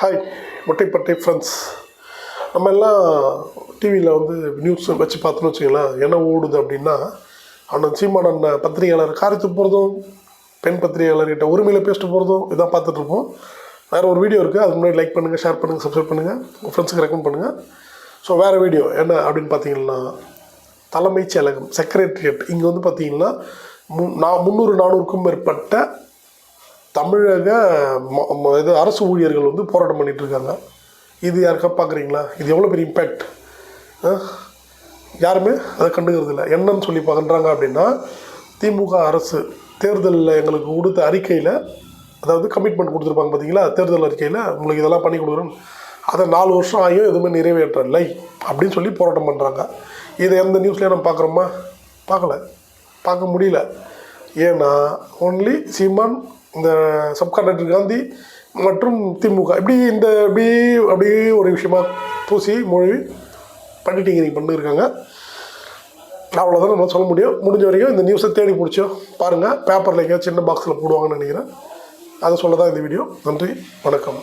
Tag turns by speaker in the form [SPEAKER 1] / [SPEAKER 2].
[SPEAKER 1] Hi முட்டைப்பட்டை friends நம்ம எல்லாம் டிவியில் வந்து நியூஸ் வச்சு பார்த்தோன்னு வச்சுக்கலாம் என்ன ஓடுது அப்படின்னா அண்ணன் சீமான பத்திரிகையாளர் காரித்து போகிறதும் பெண் பத்திரிகையாளர்கிட்ட உரிமையில் பேசிட்டு போகிறதும் இதான் பார்த்துட்ருப்போம் வேறு ஒரு வீடியோ இருக்குது அதுக்கு முன்னாடி லைக் பண்ணுங்கள் ஷேர் பண்ணுங்கள் சப்ஸ்கிரைப் பண்ணுங்கள் உங்கள் ஃப்ரெண்ட்ஸுக்கு ரெக்கமெண்ட் பண்ணுங்கள் ஸோ வேறு வீடியோ என்ன அப்படின்னு பார்த்தீங்கன்னா தலைமைச் செயலகம் செக்ரட்டரியேட் இங்கே வந்து பார்த்தீங்கன்னா மு நான் முந்நூறு நானூறுக்கும் மேற்பட்ட தமிழக ம- ம- இது அரசு ஊழியர்கள் வந்து போராட்டம் பண்ணிகிட்டு இருக்காங்க இது யாருக்கா பார்க்குறீங்களா இது எவ்வளோ பெரிய இம்பேக்ட் யாருமே அதை கண்டுக்கிறது இல்லை. என்னன்னு சொல்லி பார்க்குறாங்க அப்படின்னா திமுக அரசு தேர்தலில் எங்களுக்கு கொடுத்த அறிக்கையில் அதாவது கமிட்மெண்ட் கொடுத்துருப்பாங்க பார்த்தீங்களா தேர்தல் அறிக்கையில் உங்களுக்கு இதெல்லாம் பண்ணி கொடுக்குறோம். அதை நாலு வருஷம் ஆகியும் எதுவுமே நிறைவேற்றலை அப்படின்னு சொல்லி போராட்டம் பண்ணுறாங்க இதை எந்த நியூஸ்லேயே நம்ம பார்க்குறோமா பார்க்கல. பார்க்க முடியல. ஏன்னா ஒன்லி சீமான் இந்த சப்கான்ட்ராக்டர் காந்தி மற்றும் திமுக. இப்படி இந்த இப்படி அப்படியே ஒரு விஷயமா பூசி மொழி பண்ணிட்டீங்க நீங்கள் பண்ணியிருக்காங்க. அவ்வளோதான் நம்ம சொல்ல முடியும். முடிஞ்ச வரைக்கும் இந்த நியூஸை தேடி பிடிச்சோம் பாருங்கள் பேப்பரில் எங்கேயாவது சின்ன பாக்ஸில் போடுவாங்கன்னு நினைக்கிறேன். அதை சொல்ல தான் இந்த வீடியோ நன்றி வணக்கம்.